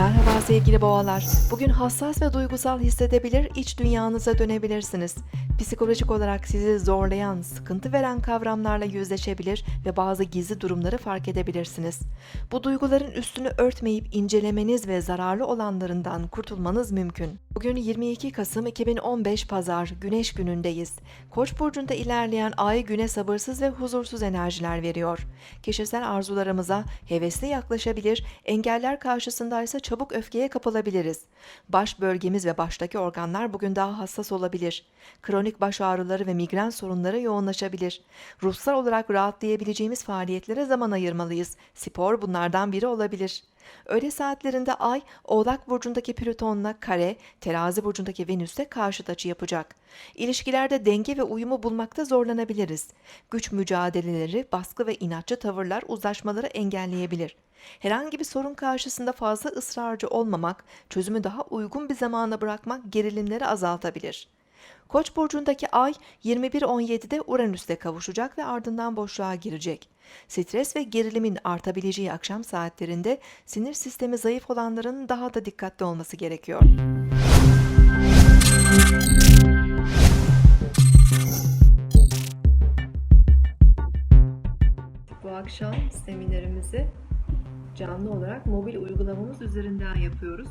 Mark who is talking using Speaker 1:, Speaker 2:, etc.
Speaker 1: 많이 sevgili boğalar. Bugün hassas ve duygusal hissedebilir, iç dünyanıza dönebilirsiniz. Psikolojik olarak sizi zorlayan, sıkıntı veren kavramlarla yüzleşebilir ve bazı gizli durumları fark edebilirsiniz. Bu duyguların üstünü örtmeyip incelemeniz ve zararlı olanlarından kurtulmanız mümkün. Bugün 22 Kasım 2015 Pazar, Güneş günündeyiz. Koç burcunda ilerleyen ay güne sabırsız ve huzursuz enerjiler veriyor. Kişisel arzularımıza hevesli yaklaşabilir, engeller karşısında ise çabuk öfkeye kapılabiliriz. Baş bölgemiz ve baştaki organlar bugün daha hassas olabilir. Kronik baş ağrıları ve migren sorunları yoğunlaşabilir. Ruhsal olarak rahatlayabileceğimiz faaliyetlere zaman ayırmalıyız. Spor bunlardan biri olabilir. Öğle saatlerinde Ay, Oğlak Burcu'ndaki Plüton'la kare, Terazi Burcu'ndaki Venüs'te karşıt açı yapacak. İlişkilerde denge ve uyumu bulmakta zorlanabiliriz. Güç mücadeleleri, baskı ve inatçı tavırlar uzlaşmaları engelleyebilir. Herhangi bir sorun karşısında fazla ısrarcı olmamak, çözümü daha uygun bir zamana bırakmak gerilimleri azaltabilir. Koç burcundaki ay 21.17'de Uranüs'te kavuşacak ve ardından boşluğa girecek. Stres ve gerilimin artabileceği akşam saatlerinde sinir sistemi zayıf olanların daha da dikkatli olması gerekiyor. Bu akşam seminerimizi canlı olarak mobil uygulamamız üzerinden yapıyoruz.